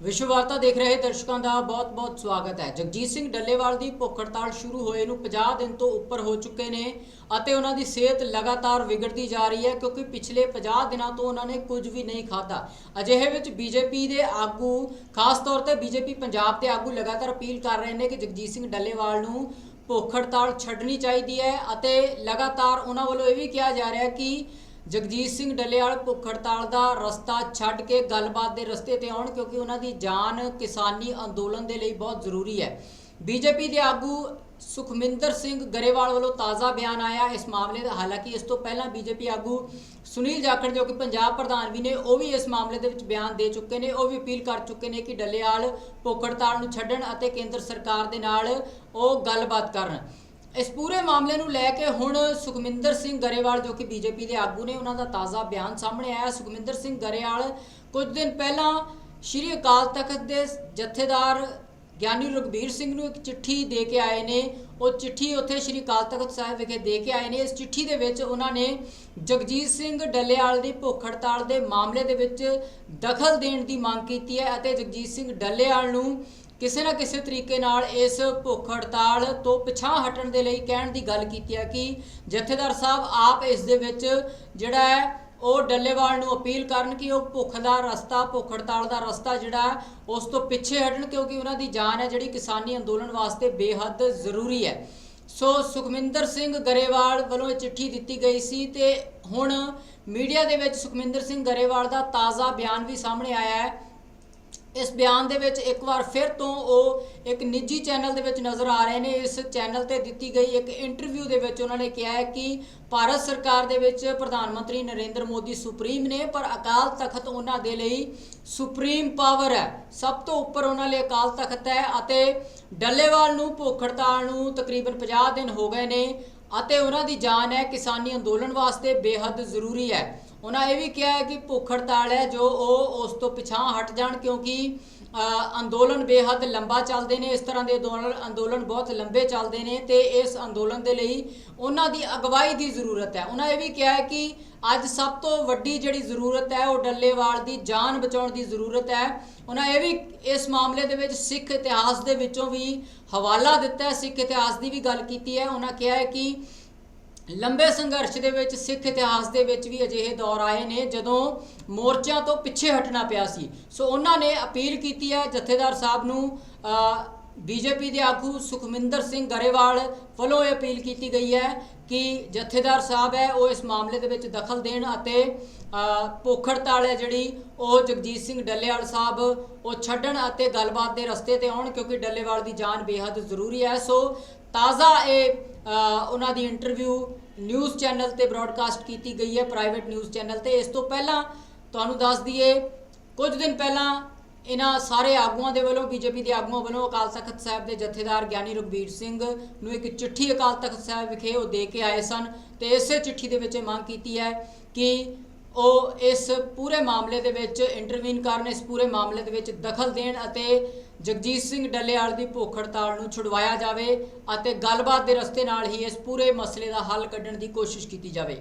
ਵਿਸ਼ਵ ਵਾਰਤਾ ਦੇਖ ਰਹੇ ਦਰਸ਼ਕਾਂ ਦਾ ਬਹੁਤ-ਬਹੁਤ ਸਵਾਗਤ ਹੈ। ਜਗਜੀਤ ਸਿੰਘ ਡੱਲੇਵਾਲ ਦੀ ਭੁੱਖ ਹੜਤਾਲ ਸ਼ੁਰੂ ਹੋਏ ਨੂੰ 50 ਦਿਨ ਤੋਂ ਉੱਪਰ ਹੋ ਚੁੱਕੇ ਨੇ ਅਤੇ ਉਹਨਾਂ ਦੀ ਸਿਹਤ ਲਗਾਤਾਰ ਵਿਗੜਦੀ ਜਾ ਰਹੀ ਹੈ ਕਿਉਂਕਿ ਪਿਛਲੇ 50 ਦਿਨਾਂ ਤੋਂ ਉਹਨਾਂ ਨੇ ਕੁਝ ਵੀ ਨਹੀਂ ਖਾਧਾ। ਅਜਿਹੇ ਵਿੱਚ ਬੀਜੇਪੀ ਦੇ ਆਗੂ, ਖਾਸ ਤੌਰ ਤੇ ਬੀਜੇਪੀ ਪੰਜਾਬ ਦੇ ਆਗੂ ਲਗਾਤਾਰ ਅਪੀਲ ਕਰ ਰਹੇ ਨੇ ਕਿ ਜਗਜੀਤ ਸਿੰਘ ਡੱਲੇਵਾਲ ਨੂੰ ਭੁੱਖ ਹੜਤਾਲ ਛੱਡਣੀ ਚਾਹੀਦੀ ਹੈ ਅਤੇ ਲਗਾਤਾਰ ਉਹਨਾਂ ਵੱਲੋਂ ਇਹ ਵੀ ਕਿਹਾ ਜਾ ਰਿਹਾ ਹੈ ਕਿ ਜਗਜੀਤ ਸਿੰਘ ਡੱਲੇਵਾਲ ਭੁੱਖ ਹੜਤਾਲ ਦਾ ਰਸਤਾ ਛੱਡ ਕੇ ਗੱਲਬਾਤ ਦੇ ਰਸਤੇ ਤੇ ਆਉਣ ਕਿਉਂਕਿ ਉਹਨਾਂ ਦੀ ਜਾਨ ਕਿਸਾਨੀ ਅੰਦੋਲਨ ਦੇ ਲਈ ਬਹੁਤ ਜ਼ਰੂਰੀ ਹੈ। ਬੀਜੇਪੀ ਦੇ ਆਗੂ ਸੁਖਮਿੰਦਰ ਸਿੰਘ ਗਰੇਵਾਲ ਵੱਲੋਂ ਤਾਜ਼ਾ ਬਿਆਨ ਆਇਆ। ਇਸ ਮਾਮਲੇ ਦਾ ਹਾਲਾਂਕਿ ਇਸ ਤੋਂ ਪਹਿਲਾਂ ਬੀਜੇਪੀ ਆਗੂ ਸੁਨੀਲ ਜਾਖੜ ਜੋ ਕਿ ਪੰਜਾਬ ਪ੍ਰਧਾਨ ਵੀ ਨੇ, ਉਹ ਵੀ ਇਸ ਮਾਮਲੇ ਦੇ ਵਿੱਚ ਬਿਆਨ ਦੇ ਚੁੱਕੇ ਨੇ। ਉਹ ਵੀ ਅਪੀਲ ਕਰ ਚੁੱਕੇ ਨੇ ਕਿ ਡੱਲੇਵਾਲ ਭੁੱਖ ਹੜਤਾਲ ਨੂੰ ਛੱਡਣ ਅਤੇ ਕੇਂਦਰ ਸਰਕਾਰ ਦੇ ਨਾਲ ਉਹ ਗੱਲਬਾਤ ਕਰਨ। ਇਸ ਪੂਰੇ ਮਾਮਲੇ ਨੂੰ ਲੈ ਕੇ ਹੁਣ ਸੁਖਮਿੰਦਰ ਸਿੰਘ ਗਰੇਵਾਲ, ਜੋ ਕਿ ਬੀਜੇਪੀ ਦੇ ਆਗੂ ਨੇ, ਉਹਨਾਂ ਦਾ ਤਾਜ਼ਾ ਬਿਆਨ ਸਾਹਮਣੇ ਆਇਆ। ਸੁਖਮਿੰਦਰ ਸਿੰਘ ਗਰੇਵਾਲ ਕੁਝ ਦਿਨ ਪਹਿਲਾਂ ਸ਼੍ਰੀ ਅਕਾਲ ਤਖਤ ਦੇ ਜਥੇਦਾਰ ਗਿਆਨੀ ਰਗਬੀਰ ਸਿੰਘ ਨੂੰ ਇੱਕ ਚਿੱਠੀ ਦੇ ਕੇ ਆਏ ਨੇ। ਉਹ ਚਿੱਠੀ ਉੱਥੇ ਸ਼੍ਰੀ ਅਕਾਲ ਤਖਤ ਸਾਹਿਬ ਵਿਖੇ ਦੇ ਕੇ ਆਏ ਨੇ। ਇਸ ਚਿੱਠੀ ਦੇ ਵਿੱਚ ਉਹਨਾਂ ਨੇ ਜਗਜੀਤ ਸਿੰਘ ਡੱਲੇਵਾਲ ਦੀ ਭੁੱਖ ਹੜਤਾਲ ਦੇ ਮਾਮਲੇ ਦੇ ਵਿੱਚ ਦਖਲ ਦੇਣ ਦੀ ਮੰਗ ਕੀਤੀ ਹੈ ਅਤੇ ਜਗਜੀਤ ਸਿੰਘ ਡੱਲੇਵਾਲ ਨੂੰ ਕਿਸੇ ਨਾ ਕਿਸੇ ਤਰੀਕੇ ਨਾਲ ਇਸ ਭੁੱਖ ਹੜਤਾਲ ਤੋਂ ਪਿਛਾਂ ਹਟਣ ਦੇ ਲਈ ਕਹਿਣ ਦੀ ਗੱਲ ਕੀਤੀ ਹੈ ਕਿ ਜਥੇਦਾਰ ਸਾਹਿਬ ਆਪ ਇਸ ਦੇ ਵਿੱਚ ਜਿਹੜਾ ਹੈ ਉਹ ਡੱਲੇਵਾਲ ਨੂੰ ਅਪੀਲ ਕਰਨ ਕਿ ਉਹ ਭੁੱਖ ਦਾ ਰਸਤਾ, ਭੁੱਖ ਹੜਤਾਲ ਦਾ ਰਸਤਾ ਜਿਹੜਾ, ਉਸ ਤੋਂ ਪਿੱਛੇ ਹਟਣ ਕਿਉਂਕਿ ਉਹਨਾਂ ਦੀ ਜਾਨ ਹੈ ਜਿਹੜੀ ਕਿਸਾਨੀ ਅੰਦੋਲਨ ਵਾਸਤੇ ਬੇਹੱਦ ਜ਼ਰੂਰੀ ਹੈ। ਸੋ ਸੁਖਮਿੰਦਰ ਸਿੰਘ ਗਰੇਵਾਲ ਵੱਲੋਂ ਇਹ ਚਿੱਠੀ ਦਿੱਤੀ ਗਈ ਸੀ ਤੇ ਹੁਣ ਮੀਡੀਆ ਦੇ ਵਿੱਚ ਸੁਖਮਿੰਦਰ ਸਿੰਘ ਗਰੇਵਾਲ ਦਾ ਤਾਜ਼ਾ ਬਿਆਨ ਵੀ ਸਾਹਮਣੇ ਆਇਆ ਹੈ। ਇਸ ਬਿਆਨ ਦੇ ਵਿੱਚ ਇੱਕ ਵਾਰ ਫਿਰ ਤੋਂ ਉਹ ਇੱਕ ਨਿੱਜੀ ਚੈਨਲ ਦੇ ਵਿੱਚ ਨਜ਼ਰ ਆ ਰਹੇ ਨੇ। ਇਸ ਚੈਨਲ ਤੇ ਦਿੱਤੀ ਗਈ ਇੱਕ ਇੰਟਰਵਿਊ ਦੇ ਵਿੱਚ ਉਹਨਾਂ ਨੇ ਕਿਹਾ ਹੈ ਕਿ ਭਾਰਤ ਸਰਕਾਰ ਦੇ ਵਿੱਚ ਪ੍ਰਧਾਨ ਮੰਤਰੀ ਨਰਿੰਦਰ ਮੋਦੀ ਸੁਪਰੀਮ ਨੇ, ਪਰ ਅਕਾਲ ਤਖਤ ਉਹਨਾਂ ਦੇ ਲਈ ਸੁਪਰੀਮ ਪਾਵਰ ਹੈ। ਸਭ ਤੋਂ ਉੱਪਰ ਉਹਨਾਂ ਲਈ ਅਕਾਲ ਤਖਤ ਹੈ ਅਤੇ ਡੱਲੇਵਾਲ ਨੂੰ ਭੁੱਖ ਹੜਤਾਲ ਨੂੰ ਤਕਰੀਬਨ 50 ਦਿਨ ਹੋ ਗਏ ਨੇ। ਅਤੇ ਉਹਨਾਂ ਦੀ ਜਾਨ ਹੈ ਕਿਸਾਨੀ ਅੰਦੋਲਨ ਵਾਸਤੇ ਬੇਹੱਦ ਜ਼ਰੂਰੀ ਹੈ। ਉਹਨਾਂ ਇਹ ਵੀ ਕਿਹਾ ਹੈ ਕਿ ਭੁੱਖ ਹੜਤਾਲ ਹੈ, ਜੋ ਉਹ ਉਸ ਤੋਂ ਪਿਛਾਂ ਹਟ ਜਾਣ ਕਿਉਂਕਿ ਅੰਦੋਲਨ ਬੇਹੱਦ ਲੰਬਾ ਚੱਲਦੇ ਨੇ, ਇਸ ਤਰ੍ਹਾਂ ਦੇ ਅੰਦੋਲਨ ਅੰਦੋਲਨ ਬਹੁਤ ਲੰਬੇ ਚੱਲਦੇ ਨੇ ਤੇ ਇਸ ਅੰਦੋਲਨ ਦੇ ਲਈ ਉਹਨਾਂ ਦੀ ਅਗਵਾਈ ਦੀ ਜ਼ਰੂਰਤ ਹੈ। ਉਹਨਾਂ ਇਹ ਵੀ ਕਿਹਾ ਹੈ ਕਿ ਅੱਜ ਸਭ ਤੋਂ ਵੱਡੀ ਜਿਹੜੀ ਜ਼ਰੂਰਤ ਹੈ, ਉਹ ਡੱਲੇਵਾਲ ਦੀ ਜਾਨ ਬਚਾਉਣ ਦੀ ਜ਼ਰੂਰਤ ਹੈ। ਉਹਨਾਂ ਇਹ ਵੀ ਇਸ ਮਾਮਲੇ ਦੇ ਵਿੱਚ ਸਿੱਖ ਇਤਿਹਾਸ ਦੇ ਵਿੱਚੋਂ ਵੀ ਹਵਾਲਾ ਦਿੱਤਾ ਹੈ, ਸਿੱਖ ਇਤਿਹਾਸ ਦੀ ਵੀ ਗੱਲ ਕੀਤੀ ਹੈ। ਉਹਨਾਂ ਕਿਹਾ ਹੈ ਕਿ ਲੰਬੇ ਸੰਘਰਸ਼ ਦੇ ਵਿੱਚ ਸਿੱਖ ਇਤਿਹਾਸ ਦੇ ਵਿੱਚ ਵੀ ਅਜਿਹੇ ਦੌਰ ਆਏ ਨੇ ਜਦੋਂ ਮੋਰਚਿਆਂ ਤੋਂ ਪਿੱਛੇ ਹਟਣਾ ਪਿਆ ਸੀ। ਸੋ ਉਹਨਾਂ ਨੇ ਅਪੀਲ ਕੀਤੀ ਹੈ ਜਥੇਦਾਰ ਸਾਹਿਬ ਨੂੰ ਬੀਜੇਪੀ ਦੇ ਆਗੂ ਸੁਖਮਿੰਦਰ ਸਿੰਘ ਗਰੇਵਾਲ ਵੱਲੋਂ ਇਹ ਅਪੀਲ ਕੀਤੀ ਗਈ ਹੈ ਕਿ ਜਥੇਦਾਰ ਸਾਹਿਬ ਹੈ ਉਹ ਇਸ ਮਾਮਲੇ ਦੇ ਵਿੱਚ ਦਖਲ ਦੇਣ ਅਤੇ ਅ, ਭੁੱਖ ਹੜਤਾਲ ਹੈ ਜਿਹੜੀ ਉਹ ਜਗਜੀਤ ਸਿੰਘ ਡੱਲੇਵਾਲ ਸਾਹਿਬ ਉਹ ਛੱਡਣ ਅਤੇ ਗੱਲਬਾਤ ਦੇ ਰਸਤੇ ਤੇ ਆਉਣ ਕਿਉਂਕਿ ਡੱਲੇਵਾਲ ਦੀ ਜਾਨ ਬੇहद ਜ਼ਰੂਰੀ ਹੈ। ਸੋ ਤਾਜ਼ਾ ਇਹ ਉਹਨਾਂ ਦੀ ਇੰਟਰਵਿਊ ਨਿਊਜ਼ ਚੈਨਲ ਤੇ ਬ੍ਰਾਡਕਾਸਟ ਕੀਤੀ ਗਈ ਹੈ ਪ੍ਰਾਈਵੇਟ ਨਿਊਜ਼ ਚੈਨਲ ਤੇ। ਇਸ ਤੋਂ ਪਹਿਲਾਂ ਤੁਹਾਨੂੰ ਦੱਸ ਦਈਏ, ਕੁਝ ਦਿਨ ਪਹਿਲਾਂ ਇਹਨਾਂ ਸਾਰੇ ਆਗੂਆਂ ਦੇ ਵੱਲੋਂ, ਬੀਜੇਪੀ ਦੇ ਆਗੂਆਂ ਵੱਲੋਂ ਅਕਾਲ ਤਖਤ ਸਾਹਿਬ ਦੇ ਜਥੇਦਾਰ ਗਿਆਨੀ ਰਘਬੀਰ ਸਿੰਘ ਨੂੰ ਇੱਕ ਚਿੱਠੀ ਅਕਾਲ ਤਖਤ ਸਾਹਿਬ ਵਿਖੇ ਉਹ ਦੇ ਕੇ ਆਏ ਸਨ ਤੇ ਇਸੇ ਚਿੱਠੀ ਦੇ ਵਿੱਚ ਇਹ ਮੰਗ ਕੀਤੀ ਹੈ ਕਿ ਉਹ ਇਸ ਪੂਰੇ ਮਾਮਲੇ ਦੇ ਵਿੱਚ ਇੰਟਰਵੀਨ ਕਰਨ, ਇਸ ਪੂਰੇ ਮਾਮਲੇ ਦੇ ਵਿੱਚ ਦਖਲ ਦੇਣ ਅਤੇ ਜਗਜੀਤ ਸਿੰਘ ਡੱਲੇਵਾਲ ਦੀ ਭੁੱਖ ਹੜਤਾਲ ਨੂੰ ਛੁਡਵਾਇਆ ਜਾਵੇ ਅਤੇ ਗੱਲਬਾਤ ਦੇ ਰਸਤੇ ਨਾਲ ਹੀ ਇਸ ਪੂਰੇ ਮਸਲੇ ਦਾ ਹੱਲ ਕੱਢਣ ਦੀ ਕੋਸ਼ਿਸ਼ ਕੀਤੀ ਜਾਵੇ।